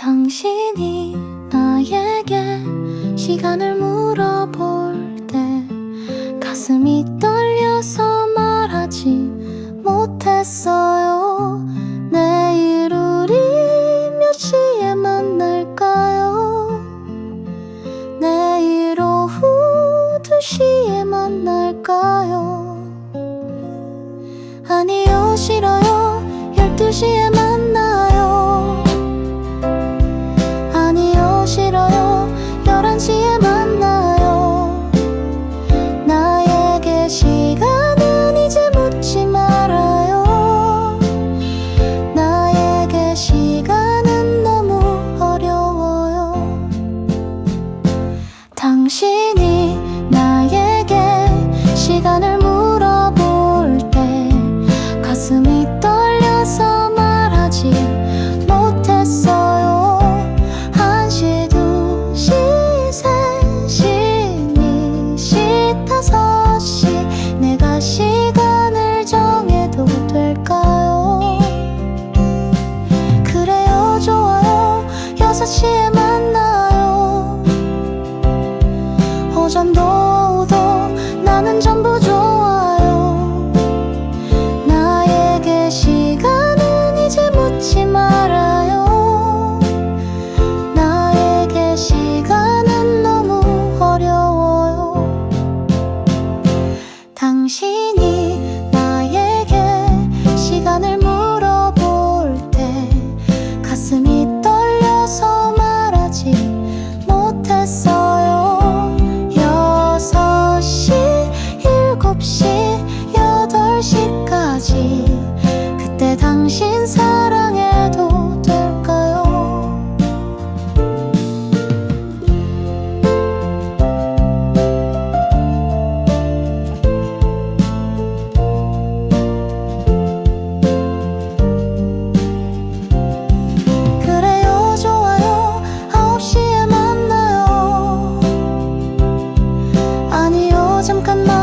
당신이 나에게 시간을 물어볼 때 가슴이 떨려서 말하지 못했어요. 내일 우리 몇 시에 만날까요? 내일 오후 두 시에 만날까요? 아니요, 싫어요. 열두 시에 만나요. 싫어요 시에 만나요. 오전도 오후도 나는 전부 좋아 some come on.